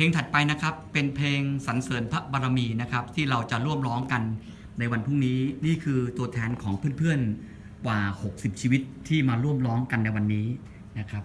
ลงถัดไปนะครับเป็นเพลงสรรเสริญพระบารมีนะครับที่เราจะร่วมร้องกันในวันพรุ่งนี้นี่คือตัวแทนของเพื่อนๆกว่า 60 ชีวิตที่มาร่วมร้องกันในวันนี้นะครับ